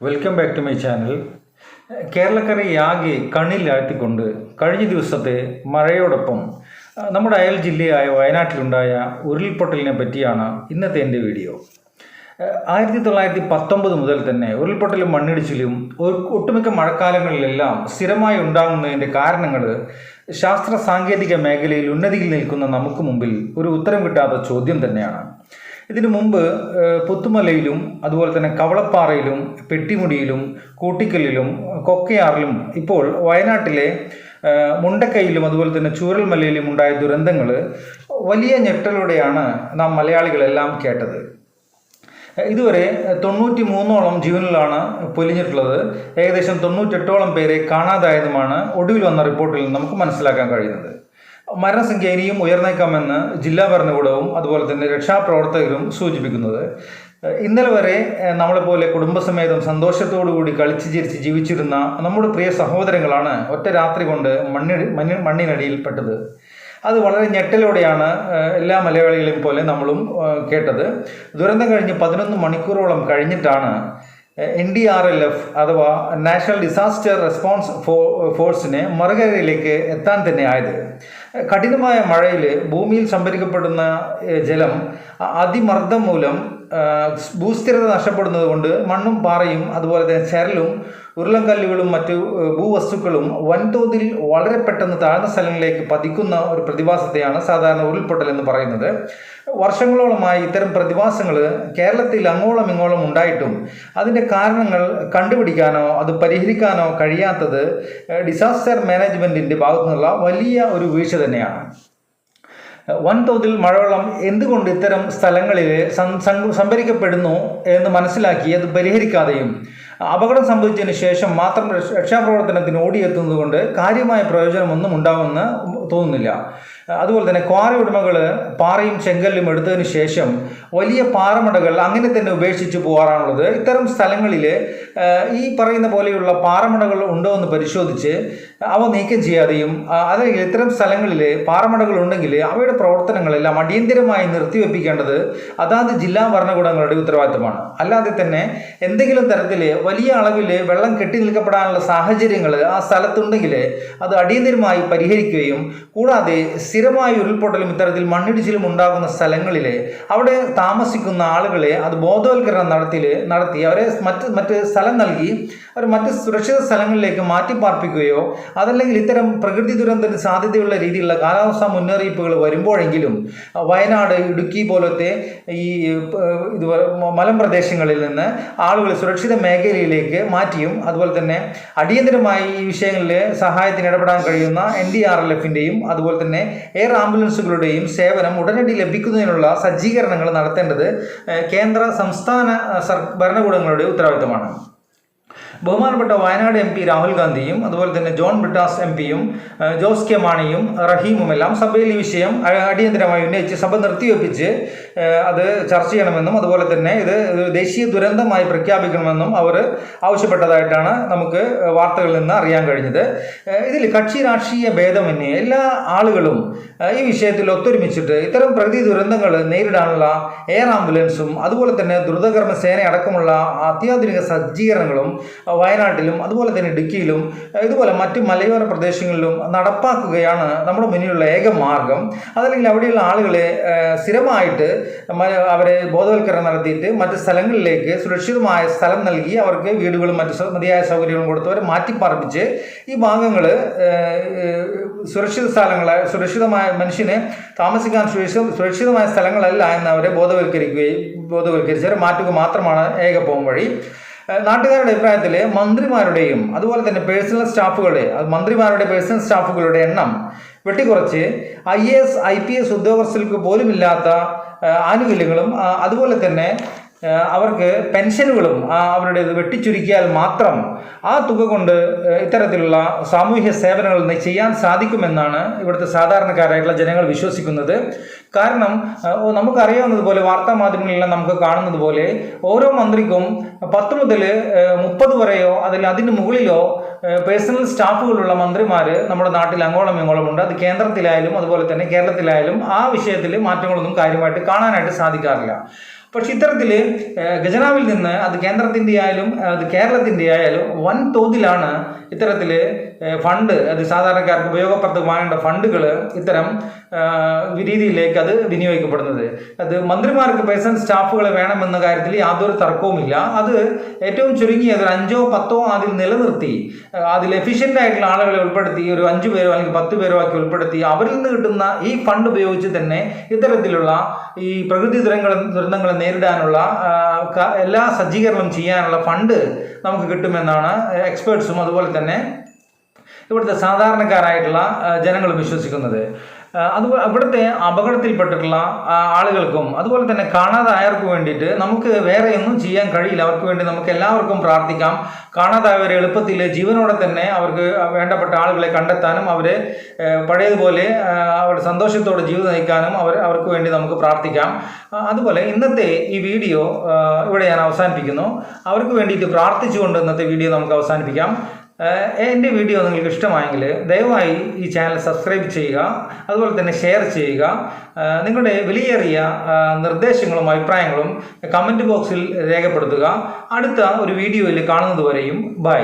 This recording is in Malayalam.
Welcome back to my channel കേരളക്കരയാകെ കണ്ണിലാഴ്ത്തിക്കൊണ്ട് കഴിഞ്ഞ ദിവസത്തെ മഴയോടൊപ്പം നമ്മുടെ അയൽ ജില്ലയായ വയനാട്ടിലുണ്ടായ ഉരുൾപൊട്ടലിനെ പറ്റിയാണ് ഇന്നത്തെ എന്റെ വീഡിയോ. ആയിരത്തി തൊള്ളായിരത്തി പത്തൊമ്പത് മുതൽ തന്നെ ഉരുൾപൊട്ടലും മണ്ണിടിച്ചിലും ഒട്ടുമിക്ക മഴക്കാലങ്ങളിലെല്ലാം സ്ഥിരമായി ഉണ്ടാകുന്നതിന്റെ കാരണങ്ങൾ ശാസ്ത്ര സാങ്കേതിക മേഖലയിൽ ഉന്നതിയിൽ നിൽക്കുന്ന നമുക്ക് മുമ്പിൽ ഒരു ഉത്തരം കിട്ടാത്ത ചോദ്യം തന്നെയാണ്. ഇതിനു മുമ്പ് പുത്തുമലയിലും അതുപോലെ തന്നെ കവളപ്പാറയിലും പെട്ടിമുടിയിലും കൂട്ടിക്കല്ലിലും കൊക്കയാറിലും ഇപ്പോൾ വയനാട്ടിലെ മുണ്ടക്കൈയിലും അതുപോലെ തന്നെ ചൂരൽമലയിലും ഉണ്ടായ ദുരന്തങ്ങൾ വലിയ ഞെട്ടലോടെയാണ് നാം മലയാളികളെല്ലാം കേട്ടത്. ഇതുവരെ തൊണ്ണൂറ്റി മൂന്നോളം ജീവനിലാണ് പൊലിഞ്ഞിട്ടുള്ളത്. ഏകദേശം തൊണ്ണൂറ്റെട്ടോളം പേരെ കാണാതായതുമാണ് ഒടുവിൽ വന്ന റിപ്പോർട്ടിൽ നമുക്ക് മനസ്സിലാക്കാൻ കഴിയുന്നത്. മരണസംഖ്യ ഇനിയും ഉയർന്നേക്കാമെന്ന് ജില്ലാ ഭരണകൂടവും അതുപോലെ തന്നെ രക്ഷാപ്രവർത്തകരും സൂചിപ്പിക്കുന്നത്. ഇന്നലെ വരെ നമ്മളെപ്പോലെ കുടുംബസമേതം സന്തോഷത്തോടു കൂടി കളിച്ച് ചിരിച്ച് ജീവിച്ചിരുന്ന നമ്മുടെ പ്രിയ സഹോദരങ്ങളാണ് ഒറ്റ രാത്രി കൊണ്ട് മണ്ണി മണ്ണി മണ്ണിനടിയിൽപ്പെട്ടത് അത് വളരെ ഞെട്ടലോടെയാണ് എല്ലാ മലയാളികളെയും പോലെ നമ്മളും കേട്ടത്. ദുരന്തം കഴിഞ്ഞ് പതിനൊന്ന് മണിക്കൂറോളം കഴിഞ്ഞിട്ടാണ് N D R L F അഥവാ നാഷണൽ ഡിസാസ്റ്റർ റെസ്പോൺസ് ഫോഴ്സിന് മറുകരയിലേക്ക് എത്താൻ തന്നെ ആയത്. കഠിനമായ മഴയിൽ ഭൂമിയിൽ സംഭരിക്കപ്പെടുന്ന ജലം അതിമർദ്ദം മൂലം ഭൂസ്ഥിരത നഷ്ടപ്പെടുന്നത് കൊണ്ട് മണ്ണും പാറയും അതുപോലെ തന്നെ ചരലും ഉരുളൻകല്ലുകളും മറ്റു ഭൂവസ്തുക്കളും വൻതോതിൽ വളരെ പെട്ടെന്ന് താഴ്ന്ന സ്ഥലങ്ങളിലേക്ക് പതിക്കുന്ന ഒരു പ്രതിഭാസത്തെയാണ് സാധാരണ ഉരുൾപൊട്ടൽ എന്ന് പറയുന്നത്. വർഷങ്ങളോളമായി ഇത്തരം പ്രതിഭാസങ്ങൾ കേരളത്തിൽ അങ്ങോളം ഇങ്ങോളം ഉണ്ടായിട്ടും അതിന്റെ കാരണങ്ങൾ കണ്ടുപിടിക്കാനോ അത് പരിഹരിക്കാനോ കഴിയാത്തത് ഡിസാസ്റ്റർ മാനേജ്മെന്റിന്റെ ഭാഗത്തു നിന്നുള്ള വലിയ ഒരു വീഴ്ച തന്നെയാണ്. വൻതോതിൽ മഴവെള്ളം എന്തുകൊണ്ട് ഇത്തരം സ്ഥലങ്ങളിൽ സംഭരിക്കപ്പെടുന്നു എന്ന് മനസ്സിലാക്കി അത് പരിഹരിക്കാതെയും അപകടം സംഭവിച്ചതിന് ശേഷം മാത്രം രക്ഷ- രക്ഷാപ്രവർത്തനത്തിന് ഓടിയെത്തുന്നത് കൊണ്ട് കാര്യമായ പ്രയോജനമൊന്നും ഉണ്ടാവുമെന്ന് തോന്നുന്നില്ല. അതുപോലെ തന്നെ ക്വാറി ഉടമകൾ പാറയും ചെങ്കല്ലും എടുത്തതിന് ശേഷം വലിയ പാറമടകൾ അങ്ങനെ തന്നെ ഉപേക്ഷിച്ച് പോകാറാണുള്ളത്. ഇത്തരം സ്ഥലങ്ങളിൽ ഈ പറയുന്ന പോലെയുള്ള പാറമടകൾ ഉണ്ടോ എന്ന് പരിശോധിച്ച് അവ നീക്കം ചെയ്യാതെയും അല്ലെങ്കിൽ ഇത്തരം സ്ഥലങ്ങളിൽ പാറമടകൾ ഉണ്ടെങ്കിൽ അവയുടെ പ്രവർത്തനങ്ങളെല്ലാം അടിയന്തിരമായി നിർത്തിവെപ്പിക്കേണ്ടത് അതാത് ജില്ലാ ഭരണകൂടങ്ങളുടെ ഉത്തരവാദിത്തമാണ്. അല്ലാതെ തന്നെ എന്തെങ്കിലും തരത്തിൽ വലിയ അളവിൽ വെള്ളം കെട്ടി നിൽക്കപ്പെടാനുള്ള സാഹചര്യങ്ങൾ ആ സ്ഥലത്തുണ്ടെങ്കിൽ അത് അടിയന്തിരമായി പരിഹരിക്കുകയും കൂടാതെ സ്ഥിരമായ ഉരുൾപൊട്ടലും ഇത്തരത്തിൽ മണ്ണിടിച്ചിലും ഉണ്ടാകുന്ന സ്ഥലങ്ങളിൽ അവിടെ താമസിക്കുന്ന ആളുകളെ അത് ബോധവൽക്കരണം നടത്തി നടത്തി അവരെ മറ്റ് മറ്റ് സ്ഥലം നൽകി അവർ മറ്റ് സുരക്ഷിത സ്ഥലങ്ങളിലേക്ക് മാറ്റി പാർപ്പിക്കുകയോ അതല്ലെങ്കിൽ ഇത്തരം പ്രകൃതി ദുരന്തത്തിന് സാധ്യതയുള്ള രീതിയിലുള്ള കാലാവസ്ഥാ മുന്നറിയിപ്പുകൾ വരുമ്പോഴെങ്കിലും വയനാട് ഇടുക്കി പോലത്തെ ഈ ഇതുപോലെ ഇത് മലമ്പ്രദേശങ്ങളിൽ നിന്ന് ആളുകൾ സുരക്ഷിത മേഖലയിലേക്ക് മാറ്റിയും അതുപോലെ തന്നെ അടിയന്തരമായി ഈ വിഷയങ്ങളിൽ സഹായത്തിന് ഇടപെടാൻ കഴിയുന്ന എൻ ഡി ആർ എൽ എഫിന്റെയും അതുപോലെ തന്നെ എയർ ആംബുലൻസുകളുടെയും സേവനം ഉടനടി ലഭിക്കുന്നതിനുള്ള സജ്ജീകരണങ്ങൾ നടത്തേണ്ടത് കേന്ദ്ര സംസ്ഥാന ഭരണകൂടങ്ങളുടെ ഉത്തരവാദിത്തമാണ്. ബഹുമാനപ്പെട്ട വയനാട് എം പി രാഹുൽ ഗാന്ധിയും അതുപോലെ തന്നെ ജോൺ ബ്രിട്ടാസ് എം പിയും ജോസ് കെ മാണിയും റഹീമുമെല്ലാം സഭയിൽ ഈ വിഷയം അടിയന്തരമായി ഉന്നയിച്ച് സഭ നിർത്തിവെപ്പിച്ച് അത് ചർച്ച ചെയ്യണമെന്നും അതുപോലെ തന്നെ ഇത് ദേശീയ ദുരന്തമായി പ്രഖ്യാപിക്കണമെന്നും അവർ ആവശ്യപ്പെട്ടതായിട്ടാണ് നമുക്ക് വാർത്തകളിൽ നിന്ന് അറിയാൻ കഴിഞ്ഞത്. ഇതിൽ കക്ഷി രാഷ്ട്രീയ ഭേദമന്യേ എല്ലാ ആളുകളും ഈ വിഷയത്തിൽ ഒത്തൊരുമിച്ചിട്ട് ഇത്തരം പ്രകൃതി ദുരന്തങ്ങൾ നേരിടാനുള്ള എയർ ആംബുലൻസും അതുപോലെ തന്നെ ദ്രുതകർമ്മ സേന അടക്കമുള്ള അത്യാധുനിക സജ്ജീകരണങ്ങളും വയനാട്ടിലും അതുപോലെ തന്നെ ഇടുക്കിയിലും ഇതുപോലെ മറ്റ് മലയോര പ്രദേശങ്ങളിലും നടപ്പാക്കുകയാണ് നമ്മുടെ മുന്നിലുള്ള ഏക മാർഗം. അതല്ലെങ്കിൽ അവിടെയുള്ള ആളുകളെ സ്ഥിരമായിട്ട് അവരെ ബോധവൽക്കരണം നടത്തിയിട്ട് മറ്റ് സ്ഥലങ്ങളിലേക്ക് സുരക്ഷിതമായ സ്ഥലം നൽകി അവർക്ക് വീടുകളും മറ്റ് മതിയായ സൗകര്യങ്ങളും കൊടുത്ത് അവരെ മാറ്റിപ്പാർപ്പിച്ച് ഈ ഭാഗങ്ങൾ സുരക്ഷിത സ്ഥലങ്ങളെ സുരക്ഷിതമായ മനുഷ്യനെ താമസിക്കാൻ സുരക്ഷിത സുരക്ഷിതമായ സ്ഥലങ്ങളല്ല എന്ന് അവരെ ബോധവൽക്കരിക്കുകയും ബോധവൽക്കരിച്ചവരെ മാറ്റുക മാത്രമാണ് ഏക വഴി. നാട്ടുകാരുടെ അഭിപ്രായത്തിൽ മന്ത്രിമാരുടെയും അതുപോലെ തന്നെ പേഴ്സണൽ സ്റ്റാഫുകളുടെ മന്ത്രിമാരുടെ പേഴ്സണൽ സ്റ്റാഫുകളുടെ എണ്ണം വെട്ടിക്കുറച്ച് I A S I P S ഉദ്യോഗസ്ഥർക്ക് പോലുമില്ലാത്ത ആനുകൂല്യങ്ങളും അതുപോലെ തന്നെ അവർക്ക് പെൻഷനുകളും അവരുടെ ഇത് വെട്ടിച്ചുരുക്കിയാൽ മാത്രം ആ തുക കൊണ്ട് ഇത്തരത്തിലുള്ള സാമൂഹ്യ സേവനങ്ങൾ ചെയ്യാൻ സാധിക്കുമെന്നാണ് ഇവിടുത്തെ സാധാരണക്കാരായിട്ടുള്ള ജനങ്ങൾ വിശ്വസിക്കുന്നത്. കാരണം നമുക്കറിയാവുന്നത് പോലെ വാർത്താ മാധ്യമങ്ങളിലെല്ലാം നമുക്ക് കാണുന്നത് പോലെ ഓരോ മന്ത്രിക്കും പത്ത് മുതൽ മുപ്പത് വരെയോ അതിൽ അതിന് മുകളിലോ പേഴ്സണൽ സ്റ്റാഫുകളുള്ള മന്ത്രിമാർ നമ്മുടെ നാട്ടിൽ അങ്ങോളം ഇങ്ങോളം ഉണ്ട്. അത് കേന്ദ്രത്തിലായാലും അതുപോലെ തന്നെ കേരളത്തിലായാലും ആ വിഷയത്തിൽ മാറ്റങ്ങളൊന്നും കാര്യമായിട്ട് കാണാനായിട്ട് സാധിക്കാറില്ല. പക്ഷെ ഇത്തരത്തിൽ ഖജനാവിൽ നിന്ന് അത് കേന്ദ്രത്തിന്റെ ആയാലും അത് കേരളത്തിന്റെ ആയാലും വൻ തോതിലാണ് ഇത്തരത്തിൽ ഫണ്ട് അത് സാധാരണക്കാർക്ക് ഉപയോഗപ്രദമാകേണ്ട ഫണ്ടുകൾ ഇത്തരം രീതിയിലേക്ക് അത് വിനിയോഗിക്കപ്പെടുന്നത്. അത് മന്ത്രിമാർക്ക് പേഴ്സണൽ സ്റ്റാഫുകളെ വേണമെന്ന കാര്യത്തിൽ യാതൊരു തർക്കവുമില്ല. അത് ഏറ്റവും ചുരുങ്ങിയത് ഒരു അഞ്ചോ പത്തോ അതിൽ നിലനിർത്തി അതിൽ എഫിഷ്യന്റ് ആയിട്ടുള്ള ആളുകളെ ഉൾപ്പെടുത്തി ഒരു അഞ്ചു പേരോ അല്ലെങ്കിൽ പത്ത് പേരോ ആക്കി ഉൾപ്പെടുത്തി അവരിൽ നിന്ന് കിട്ടുന്ന ഈ ഫണ്ട് ഉപയോഗിച്ച് തന്നെ ഇത്തരത്തിലുള്ള ഈ പ്രകൃതി ദുരന്തങ്ങൾ ദുരന്തങ്ങളെ നേരിടാനുള്ള എല്ലാ സജ്ജീകരണവും ചെയ്യാനുള്ള ഫണ്ട് നമുക്ക് കിട്ടുമെന്നാണ് എക്സ്പേർട്സും അതുപോലെ തന്നെ ഇവിടുത്തെ സാധാരണക്കാരായിട്ടുള്ള ജനങ്ങൾ വിശ്വസിക്കുന്നത്. അത് ഇവിടുത്തെ അപകടത്തിൽപ്പെട്ടിട്ടുള്ള ആളുകൾക്കും അതുപോലെ തന്നെ കാണാതായവർക്ക് വേണ്ടിയിട്ട് നമുക്ക് വേറെ ഒന്നും ചെയ്യാൻ കഴിയില്ല. അവർക്ക് വേണ്ടി നമുക്ക് എല്ലാവർക്കും പ്രാർത്ഥിക്കാം. കാണാതായവരെ എളുപ്പത്തിൽ ജീവനോടെ തന്നെ അവർക്ക് വേണ്ടപ്പെട്ട ആളുകളെ കണ്ടെത്താനും അവരെ പഴയതുപോലെ അവരുടെ സന്തോഷത്തോടെ ജീവിതം നയിക്കാനും അവർ അവർക്ക് വേണ്ടി നമുക്ക് പ്രാർത്ഥിക്കാം. അതുപോലെ ഇന്നത്തെ ഈ വീഡിയോ ഇവിടെ ഞാൻ അവസാനിപ്പിക്കുന്നു. അവർക്ക് വേണ്ടിയിട്ട് പ്രാർത്ഥിച്ചുകൊണ്ട് ഇന്നത്തെ വീഡിയോ നമുക്ക് അവസാനിപ്പിക്കാം. എന്റെ വീഡിയോ നിങ്ങൾക്ക് ഇഷ്ടമായെങ്കിൽ ദയവായി ഈ ചാനൽ സബ്സ്ക്രൈബ് ചെയ്യുക അതുപോലെ തന്നെ ഷെയർ ചെയ്യുക. നിങ്ങളുടെ വിലയേറിയ നിർദ്ദേശങ്ങളും അഭിപ്രായങ്ങളും കമന്റ് ബോക്സിൽ രേഖപ്പെടുത്തുക. അടുത്ത ഒരു വീഡിയോയിൽ കാണുന്നതുവരെയും ബൈ